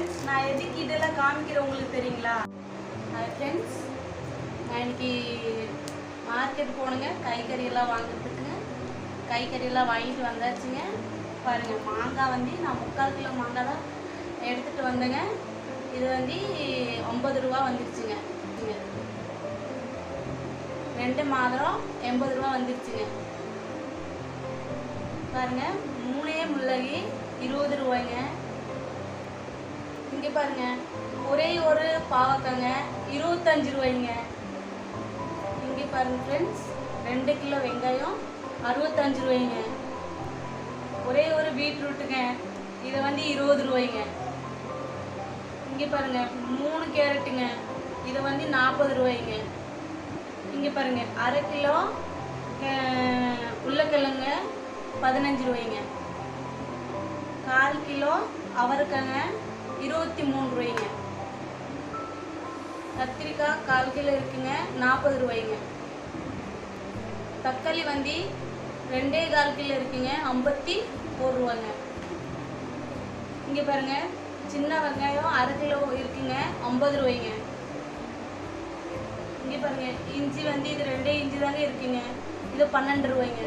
Friends நான் எதுக்கு இதெல்லாம் காமிக்கிறேன் உங்களுக்கு தெரியுங்களா? ஃப்ரெண்ட்ஸ் நான் இன்னைக்கு மார்க்கெட் போனுங்க காய்கறியெல்லாம் வாங்குறதுக்குங்க. காய்கறி வாங்கிட்டு வந்தாச்சுங்க. பாருங்க மாங்காய் வந்து நான் முக்கால் கிலோ மாங்காய் தான் எடுத்துட்டு வந்தேங்க. இது வந்து ஒன்பது ரூபா வந்துருச்சுங்க. ரெண்டு மாதம் எண்பது ரூபா வந்துருச்சுங்க. பாருங்கள் மூணே முள்ளகி இருபது ரூபாய்ங்க இங்கே பாருங்க. ஒரே ஒரு பாவக்காங்க. இருபத்தஞ்சு ரூபாய்ங்க. இங்கே பாருங்க ஃப்ரெண்ட்ஸ் ரெண்டு கிலோ வெங்காயம் அறுபத்தஞ்சு ரூபாய்ங்க. ஒரே ஒரு பீட்ரூட்டுங்க. இதை வந்து இருபது ரூபாய்ங்க. இங்கே பாருங்க மூணு கேரட்டுங்க. இதை வந்து நாற்பது ரூபாய்ங்க. இங்கே பாருங்க அரை கிலோ அஹ், பதினஞ்சு ரூபாய்ங்க. கால் கிலோ அவரைக்காங்க இருபத்தி மூணு ரூபாய்ங்க. கத்திரிக்காய் கால் கிலோ இருக்குங்க நாற்பது ரூபாய்ங்க. தக்காளி வந்தி ரெண்டே கால் கிலோ இருக்குங்க ஐம்பத்தி ஒரு ரூபாய்ங்க. இங்கே பாருங்க சின்ன வெங்காயம் அரை கிலோ இருக்குங்க ஐம்பது ரூபாய்ங்க. இங்கே பாருங்க இஞ்சி வந்து இது ரெண்டே இஞ்சி தாங்க இருக்குங்க இது பன்னெண்டு ரூபாய்ங்க.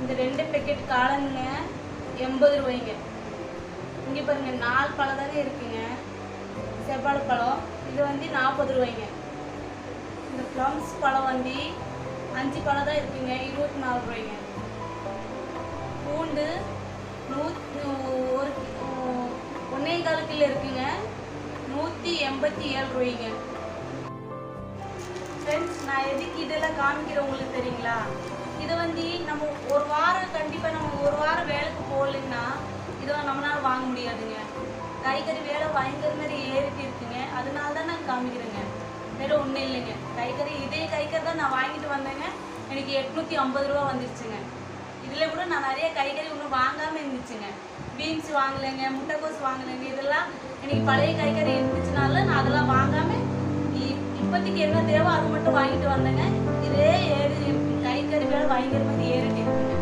இந்த ரெண்டு பேக்கெட் காளானுங்க எண்பது ரூபாய்ங்க. இங்கே பாருங்க நாலு பழம் தானே இருக்குங்க. செவ்வாழை பழம் இது வந்து நாற்பது ரூபாய்ங்க. இந்த ப்ளம்ஸ் பழம் வந்து அஞ்சு பழம் தான் இருக்குங்க இருபத்தி நாலு ரூபாய்ங்க. பூண்டு நூத் ஒரு ஒன்னே கால் கிலோ இருக்குங்க நூற்றி எண்பத்தி ஏழு ரூபாய்ங்க. ஃப்ரெண்ட்ஸ் நான் எதுக்கு இதெல்லாம் காமிக்கிறேன் உங்களுக்கு தெரியுங்களா? இதை வந்து இதை நம்மளால வாங்க முடியாதுங்க. காய்கறி வேலை பயங்கர மாதிரி ஏறிட்டு இருக்குங்க. அதனால தான் நான் காமிக்கிறேங்க. வேற ஒன்றும் இல்லைங்க. காய்கறி இதே காய்கறி தான் நான் வாங்கிட்டு வந்தேங்க. எனக்கு எட்நூற்றி ஐம்பது ரூபா வந்துருச்சுங்க. இதில் கூட நான் நிறைய காய்கறி ஒன்றும் வாங்காமல் இருந்துச்சுங்க. பீன்ஸ் வாங்கலைங்க முட்டைக்கோஸ் வாங்கலைங்க. இதெல்லாம் எனக்கு பழைய காய்கறி இருந்துச்சுனால நான் அதெல்லாம் வாங்காமல் இப்போதைக்கு என்ன தேவை அது மட்டும் வாங்கிட்டு வந்தேங்க. இதே ஏறி காய்கறி வேலை பயங்கர மாதிரி ஏறிட்டு இருக்குங்க.